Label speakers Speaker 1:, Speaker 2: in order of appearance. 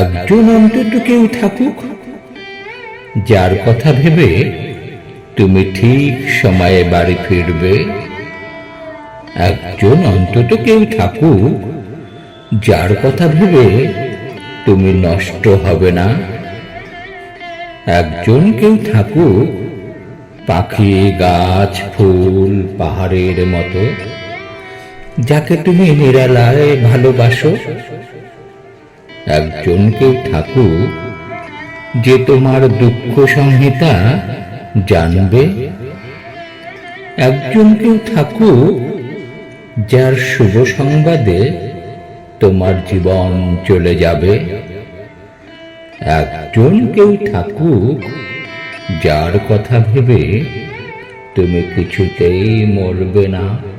Speaker 1: একজন অন্তত কেউ থাকুক, যার কথা ভেবে তুমি ঠিক সময়ে বাড়ি ফিরবে। একজন অন্তত কেউ থাকুক, যার কথা ভেবে তুমি নষ্ট হবে না। একজন কেউ থাকুক, পাখি, গাছ, ফুল, পাহাড়ের মতো, যাকে তুমি নিরালায় ভালোবাসো। একজন কেউ থাকুক যে তোমার দুঃখ সংহিতা জানবে। একজন কেউ থাকুক যার শুভ সংবাদে তোমার জীবন চলে যাবে। একজন কেউ থাকুক যার কথা ভেবে তুমি কিছুতেই মরবে না।